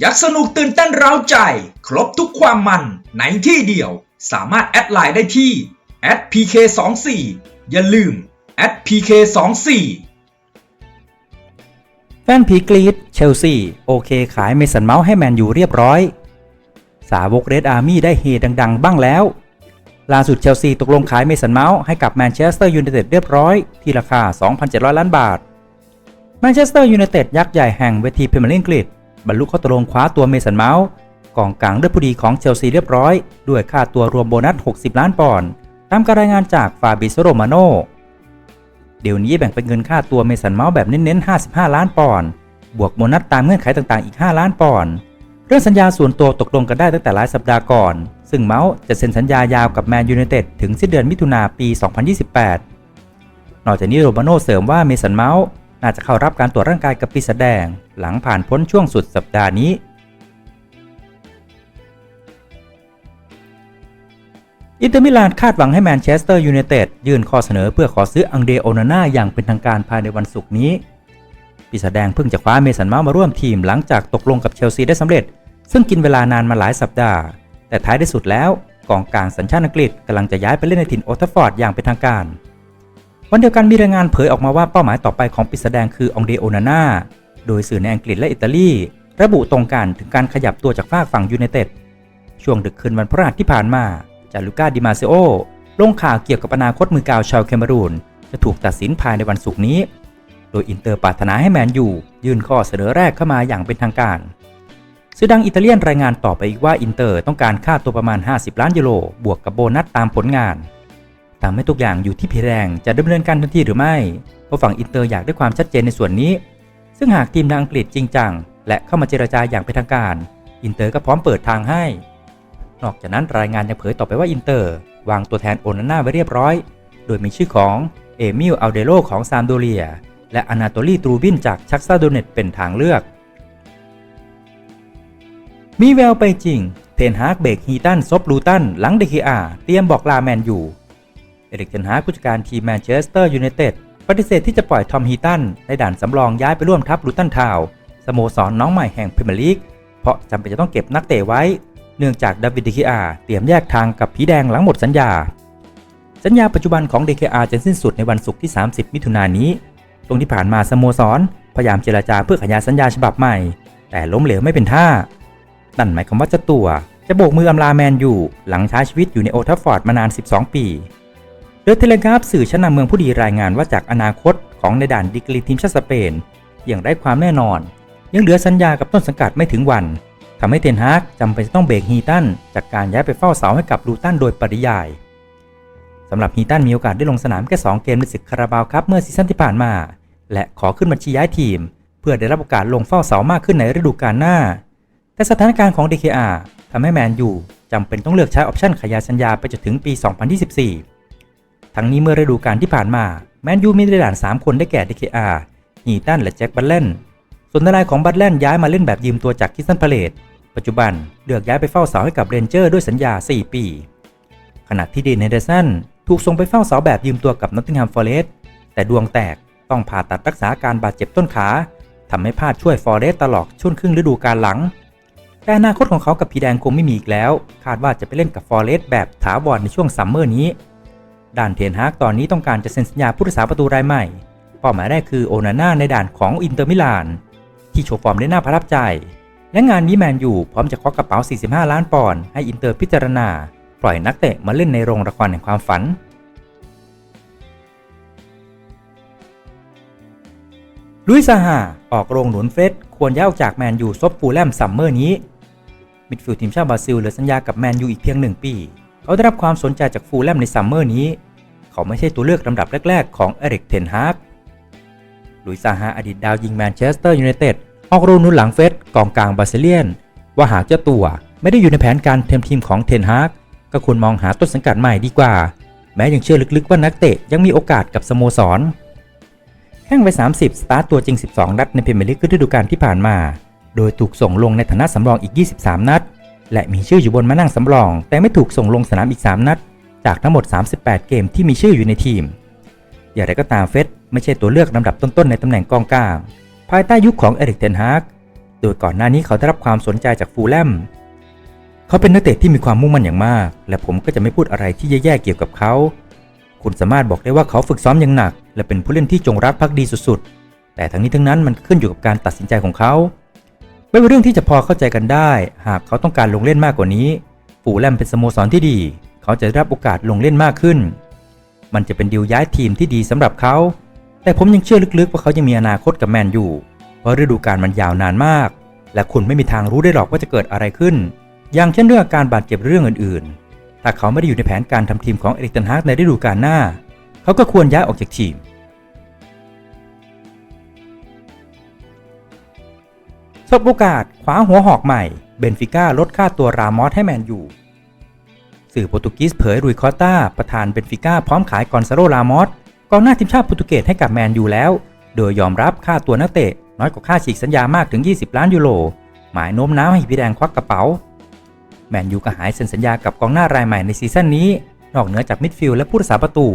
อยากสนุกตื่นเต้นเร้าใจ ครบทุกความมันในที่เดียว สามารถแอดไลน์ได้ที่ @pk24 อย่าลืม @pk24 แฟนผีกรีดเชลซี โอเคขายเมสันเมาส์ให้แมนยูเรียบร้อย สาวกเรดอาร์มี่ได้เฮดัง ๆ บ้างแล้ว ล่าสุดเชลซีตกลงขายเมสันเมาส์ให้กับแมนเชสเตอร์ยูไนเต็ดเรียบร้อย ที่ราคา 2,700 ล้านบาทแมนเชสเตอร์ยูไนเต็ดยักษ์ใหญ่แห่งเวทีพรีเมียร์ลีกอังกฤษ บรรลุข้อตกลงคว้าตัวเมสันเมาส์กองกลางด้วยผู้ดีของเชลซีเรียบร้อย ด้วยค่าตัวรวมโบนัส 60 ล้านปอนด์ตามการรายงานจากฟาบิโซโรมาโนเดี๋ยวนี้แบ่งเป็นเงินค่าตัวเมสันเมาส์แบบเน้นๆ 55 ล้านปอนด์บวกโบนัสตามเงื่อนไขต่างๆอีก 5 ล้านปอนด์เรื่องสัญญาส่วนตัวตกลงกันได้ตั้งแต่หลายสัปดาห์ก่อน ซึ่งเมาส์จะเซ็นสัญญายาวกับแมนยูไนเต็ดถึงสิ้นเดือนมิถุนาปี 2028 นอกจากนี้โรมาโน่เสริมว่าเมสันเมาส์ น่าจะเข้ารับการตรวจร่างกายกับปีศาจแดง หลังผ่านพ้นช่วงสุดสัปดาห์นี้ อินเตอร์มิลานคาดหวังให้แมนเชสเตอร์ยูไนเต็ดยื่นข้อเสนอเพื่อขอซื้ออังเดโอนาน่าอย่างเป็นทางการภายในวันศุกร์นี้ ปีศาจแดงเพิ่งจะคว้าเมสันมาส์มาร่วมทีมหลังจากตกลงกับเชลซีได้สำเร็จ ซึ่งกินเวลานานมาหลายสัปดาห์ แต่ท้ายที่สุดแล้วกองกลางสัญชาติอังกฤษกำลังจะย้ายไปเล่นในถิ่นโอทัฟฟอร์ดอย่างเป็นทางการ วันเดียวกันมีรายงานเผยออกมาว่าเป้าหมายต่อไปของปีศาจแดงคือองเดโอนาน่าโดยสื่อในอังกฤษและอิตาลี ระบุตรงกันถึงการขยับตัวจากฝากฝั่งยูไนเต็ดช่วงดึกคืนวันพฤหัสที่ผ่านมาจาลูก้าดิมาเซโอลงข่าวเกี่ยวกับอนาคตมือกาวชาวแคเมรูน จะถูกตัดสินภายในวันศุกร์นี้ โดยอินเตอร์ปรารถนาให้แมนยูยื่นข้อเสนอแรกเข้ามาอย่างเป็นทางการสื่อดังอิตาเลียนรายงานต่อไปอีกว่าอินเตอร์ต้องการค่าตัวประมาณ 50 ล้านยูโรบวกกับโบนัสตามผลงาน ทำให้ทุกอย่างอยู่ที่พีแรงจะดำเนินการทันทีหรือไม่ เพราะฝั่งอินเตอร์อยากได้ความชัดเจนในส่วนนี้ ซึ่งหากทีมทางอังกฤษจริงจัง และเข้ามาเจรจาอย่างเป็นทางการ อินเตอร์ก็พร้อมเปิดทางให้ นอกจากนั้นรายงานยังเผยต่อไปว่าอินเตอร์ วางตัวแทนโอนาน่าไว้เรียบร้อย โดยมีชื่อของเอมิลอัลเดโลของซามโดเลีย และอนาโตลีตรูบินจากชักซาโดเนตเป็นทางเลือก มีแววไปจริง เทนฮากเบกฮีตันซบลูตันหลังเดคิอาเตรียมบอกลาแมนอยู่ เอริกเทนฮาผู้จัดการทีมแมนเชสเตอร์ยูไนเต็ดปฏิเสธที่จะปล่อยทอมฮีตันในด่านสำรองย้ายไปร่วมทัพลูตันทาวน์สโมสรน้องใหม่แห่งพรีเมียร์ลีก เพราะจำเป็นจะต้องเก็บนักเตะไว้ เนื่องจากดาวิดเดคิอาเตรียมแยกทางกับผีแดงหลังหมดสัญญา สัญญาปัจจุบันของ DKR จะสิ้นสุดในวันศุกร์ที่ 30 มิถุนายนนี้ ตรงที่ผ่านมาสโมสร พยายามเจรจาเพื่อขยายสัญญาฉบับใหม่ แต่ล้มเหลวไม่เป็นท่า นั่นหมายความว่าเจ้าตัว จะโบกมืออำลาแมนอยู่หลังใช้ชีวิตอยู่ในโอทัฟฟอร์ดมานาน 12 ปี เดอะเทเลกราฟสื่อชั้นนำเมืองผู้ดีรายงานว่าจากอนาคตของในด่านดีกรีทีมชาติสเปนอย่างไร้ความแน่นอน ยังเหลือสัญญากับต้นสังกัดไม่ถึงวันทำให้เทนฮากจำเป็นจะต้องเบรกฮีตันจากการย้ายไปเฝ้าเสาให้กับลูตันโดยปริยายสำหรับฮีตันมีโอกาสได้ลงสนามแค่ 2 เกมในศึกคาราบาวครับเมื่อซีซั่นที่ผ่านมา และขอขึ้นบัญชีย้ายทีม เพื่อได้รับโอกาสลงเฝ้าเสามากขึ้นในฤดูกาลหน้า แต่สถานการณ์ของ DKR ทำให้แมนยูจำเป็นต้องเลือกใช้ออปชั่นขยายสัญญาไปจนถึงปี 2024 ทั้งนี้เมื่อฤดูกาลที่ผ่านมา แมนยูมีในด่าน 3 คนได้แก่ DKR ฮีตันและแจ็คบัตเลนส่วนนายของบัตเลนย้ายมาเล่นแบบยืมตัวจากคิสตันพาเลตปัจจุบันเลือกย้ายไปเฝ้าเสาให้กับเรนเจอร์ด้วยสัญญา 4 ปี ขณะที่ดีนเฮเดอร์สันถูกส่งไปเฝ้าเสาแบบยืมตัวกับนอตติงแฮมฟอร์เรสต์แต่ดวงแตกต้องผ่าตัดรักษาการบาดเจ็บต้นขาทำให้พลาดช่วยฟอร์เรสต์ตลอดช่วงครึ่งฤดูกาลหลัง แต่อนาคตของเขากับพีแดงคงไม่มีอีกแล้ว คาดว่าจะไปเล่นกับฟอร์เรสต์แบบถาวรในช่วงซัมเมอร์นี้ ด่านเทนฮากตอนนี้ต้องการจะเซ็นสัญญาผู้รักษาประตูรายใหม่ เป้าหมายแรกคือโอนาน่าในด่านของอินเตอร์มิลาน ที่โชว์ฟอร์มได้น่าประทับใจ และงานนี้แมนยูพร้อมจะควักกระเป๋า 45 ล้านปอนด์ให้อินเตอร์พิจารณา ปล่อยนักเตะมาเล่นในโรงละครแห่งความฝันลุยซาฮาออกโรงหนุนเฟสควรย้ายออกจากแมนยูซบฟูแลมซัมเมอร์นี้ มิดฟิลด์ทีมชาติบราซิลเหลือสัญญากับแมนยูอีกเพียงหนึ่งปี เขาได้รับความสนใจจากฟูลแลมในซัมเมอร์นี้ เขาไม่ใช่ตัวเลือกลำดับแรก ๆ ของเอริกเทนฮาร์กลุยซาฮาอดีตดาวยิงแมนเชสเตอร์ยูไนเต็ดออกรงหนุนหลังเฟสกองกลางบาซิเลียน ว่าหากเจ้าตัวไม่ได้อยู่ในแผนการเทมทีมของเทนฮาร์กก็ควรมองหาต้นสังกัดใหม่ดีกว่า แม้ยังเชื่อลึกๆว่านักเตะยังมีโอกาสกับสโมสรแข่งไป 30 สตาร์ตตัวจริง 12 นัดในพรีเมียร์ลีกฤดูกาลที่ผ่านมา โดยถูกส่งลงในฐานะสำรองอีก 23 นัด และมีชื่ออยู่บนมานั่งสำรอง แต่ไม่ถูกส่งลงสนามอีก 3 นัด จากทั้งหมด 38 เกมที่มีชื่ออยู่ในทีม อย่างไรก็ตามเฟสไม่ใช่ตัวเลือกลำดับต้นๆ ในตำแหน่งกองกลาง ภายใต้ยุคของเอริกเทนฮากโดยก่อนหน้านี้เขาได้รับความสนใจจากฟูลแลมเขาเป็นนักเตะที่มีความมุ่งมั่นอย่างมาก และผมก็จะไม่พูดอะไรที่แย่ๆเกี่ยวกับเขา คุณสามารถบอกได้ว่าเขาฝึกซ้อมอย่างหนัก และเป็นผู้เล่นที่จงรักภักดีสุดๆ แต่ทั้งนี้ทั้งนั้นมันขึ้นอยู่กับการตัดสินใจของเขา ไม่เป็นเรื่องที่จะพอเข้าใจกันได้ หากเขาต้องการลงเล่นมากกว่านี้ฟูลแลมเป็นสโมสรที่ดี เขาจะรับโอกาสลงเล่นมากขึ้น มันจะเป็นดีลย้ายทีมที่ดีสำหรับเขา แต่ผมยังเชื่อลึกๆว่าเขายังมีอนาคตกับแมนอยู่ เพราะฤดูกาลมันยาวนานมาก และคุณไม่มีทางรู้ได้หรอกว่าจะเกิดอะไรขึ้น อย่างเช่นเรื่องอาการบาดเจ็บเรื่องอื่นๆ ถ้าเขาไม่ได้อยู่ในแผนการทำทีมของเอริกเทนฮากในฤดูกาลหน้า เขาก็ควรย้ายออกจากทีม สบโอกาสคว้าหัวหอกใหม่ เบนฟิก้าลดค่าตัวรามอสให้แมนยูสื่อโปรตุเกสเผยรุยคอตตาประธานเบนฟิก้าพร้อมขายกอนซาโลรามอสกองหน้าทีมชาติโปรตุเกสให้กับแมนยูแล้ว โดยยอมรับค่าตัวนักเตะ น้อยกว่าค่าฉีกสัญญามากถึง 20 ล้านยูโรหมายโน้มน้าวให้พี่แดงควักกระเป๋า แมนยูก็หายเซ็นสัญญากับกองหน้ารายใหม่ในซีซั่นนี้ นอกเหนือจากมิดฟิลด์และผู้รักษาประตู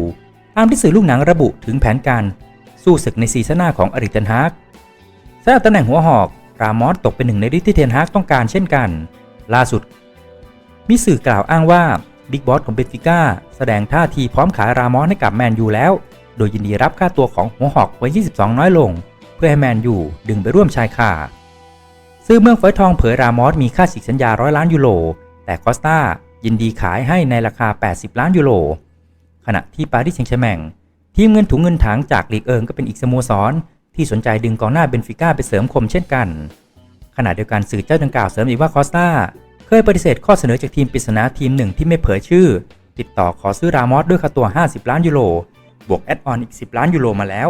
ตามที่สื่อลูกหนังระบุถึงแผนการ สู้ศึกในซีซั่นหน้าของอริเทนฮากสำหรับตำแหน่งหัวหอก รามอสตกเป็นหนึ่งในลิสต์ที่เทนฮากต้องการเช่นกัน ล่าสุดมีสื่อกล่าวอ้างว่าบิ๊กบอสของเบนฟิก้าแสดงท่าทีพร้อมขายรามอสให้กับแมนยูแล้ว โดยยินดีรับค่าตัวของหัวหอกไว้22 น้อยลง เพื่อให้แมนยูดึงไปร่วมชายคาซื้อเมืองฝอยทองเผยรามอสมีค่าฉีกสัญญาร้อยล้านยูโร แต่คอสตายินดีขายให้ในราคา 80 ล้านยูโร ขณะที่ปารีสแซงต์แชร์แมงทีมเงินถุงเงินถังจากลีกเอิงก็เป็นอีกสโมสร ที่สนใจดึงกองหน้าเบนฟิก้าไปเสริมคมเช่นกัน ขณะเดียวกันสื่อเจ้าดังกล่าวเสริมอีกว่าคอสตาเคยปฏิเสธข้อเสนอจากทีมปริศนาทีมหนึ่งที่ไม่เผยชื่อ ติดต่อขอซื้อรามอสด้วยค่าตัว 50 ล้านยูโร บวกแอดออนอีก 10 ล้านยูโรมาแล้ว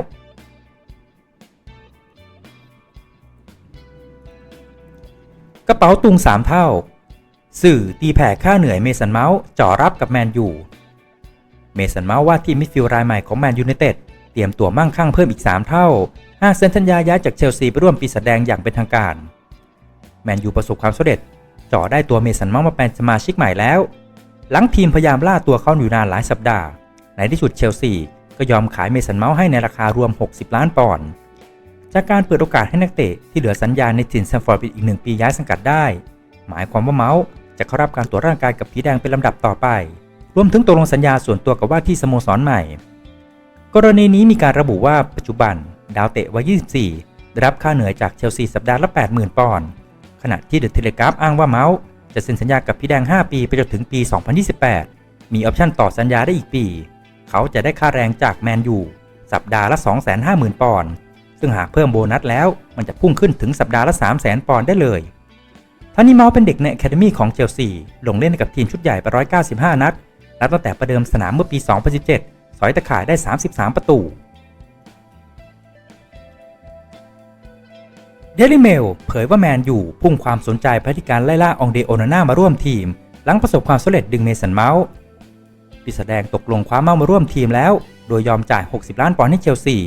กระเป๋าตุง 3 เท่า สื่อตีแผ่ค่าเหนื่อยเมสันเมาส์จ่อรับกับแมนยู เมสันเมาส์ว่าที่มิดฟิลด์รายใหม่ของแมนยูไนเต็ด รียมตัวมั่งคั่งเพิ่มอีก 3 เท่า หากเซ็นสัญญาย้ายจากเชลซีไปร่วมปีศาจแดงอย่างเป็นทางการ แมนยูประสบความสำเร็จจ่อได้ตัวเมสันเมาส์มาเป็นสมาชิกใหม่แล้ว หลังทีมพยายามล่าตัวเขาอยู่นานหลายสัปดาห์ ในที่สุดเชลซีก็ยอมขายเมสันเมาส์ให้ในราคารวม 60 ล้านปอนด์จากการเปิดโอกาสให้นักเตะที่เหลือสัญญาในถิ่นแซมฟอร์ดอีกหนึ่งปีย้ายสังกัดได้ หมายความว่าเมาส์จะเข้ารับการตรวจร่างกายกับผีแดงเป็นลำดับต่อไป รวมถึงตกลงสัญญาส่วนตัวกับว่าที่สโมสรใหม่ กรณีนี้มีการระบุว่าปัจจุบัน ดาวเตะวัย 24 ได้รับค่าเหนื่อยจากเชลซีสัปดาห์ละ 80,000 ปอนด์ขณะที่เดอะเทเลกราฟอ้างว่าเมาส์จะเซ็นสัญญากับพี่แดง 5 ปีไปจนถึงปี 2028 มีออปชั่นต่อสัญญาได้อีกปี เขาจะได้ค่าแรงจากแมนยูสัปดาห์ละ 250,000 ปอนด์ซึ่งหากเพิ่มโบนัสแล้วมันจะพุ่งขึ้นถึงสัปดาห์ละ 300,000 ปอนด์ได้เลยท่านี้เมาส์เป็นเด็กในแคดมีของเชลซีลงเล่นกับทีมชุดใหญ่ไป 195 นัดนับตั้งแต่ประเดิมสนามเมื่อปี 2017 สอยตะข่ายได้ 33 ประตู เดลิเมลเผยว่าแมนยูพุ่งความสนใจไปที่การไล่ล่าองเดโอนาน่ามาร่วมทีม หลังประสบความสำเร็จดึงเมสันเมาส์ปีศาจแดงตกลงคว้าเมาส์มาร่วมทีมแล้ว โดยยอมจ่าย 60 ล้านปอนด์ให้เชลซี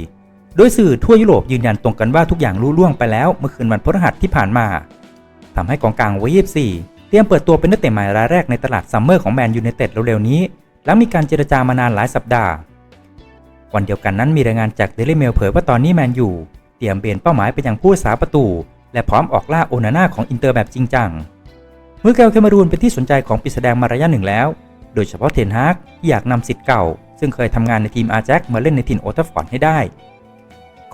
โดยสื่อทั่วยุโรปยืนยันตรงกันว่าทุกอย่างรู้ล่วงไปแล้วเมื่อคืนวันพฤหัสที่ผ่านมาทำให้กองกลางวัย24เตรียมเปิดตัวเป็นนักเตะใหม่รายแรกในตลาดซัมเมอร์ของแมนยูไนเต็ดเร็วๆนี้ หลังมีการเจรจามานานหลายสัปดาห์ วันเดียวกันนั้นมีรายงานจากเดลิเมลเผยว่าตอนนี้แมนยูเตรียมเบนเป้าหมายไปยังผู้รักษาประตู และพร้อมออกล่าโอนาน่าของอินเตอร์แบบจริงจังเมื่อเกลเคมารูนเป็นที่สนใจของปีศาจแดงมาระยะหนึ่งแล้ว โดยเฉพาะเทนฮากที่อยากนำสิทธิ์เก่า ซึ่งเคยทำงานในทีมอาแจ็คมาเล่นในถิ่นโอทัฟฟอร์ดให้ได้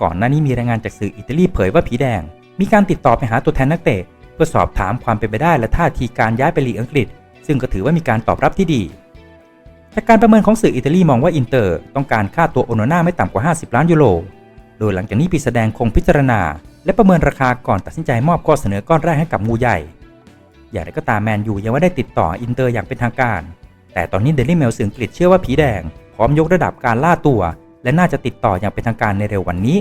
ก่อนหน้านี้มีรายงานจากสื่ออิตาลีเผยว่าผีแดง มีการติดต่อไปหาตัวแทนนักเตะเพื่อสอบถามความเป็นไปได้และท่าทีการย้ายไปลีกอังกฤษ ซึ่งก็ถือว่ามีการตอบรับที่ดี จากการประเมินของสื่ออิตาลีมองว่าอินเตอร์ต้องการค่าตัวโอโนนาไม่ต่ำกว่า 50 ล้านยูโร โดยหลังจากนี้ปีแสดงคงพิจารณา และประเมินราคาก่อนตัดสินใจมอบข้อเสนอก้อนแรกให้กับงูใหญ่ อย่างไรก็ตามแมนยูยังไม่ได้ติดต่ออินเตอร์อย่างเป็นทางการ แต่ตอนนี้เดลี่เมลสื่ออังกฤษเชื่อว่าผีแดง พร้อมยกระดับการล่าตัว และน่าจะติดต่ออย่างเป็นทางการในเร็ววันนี้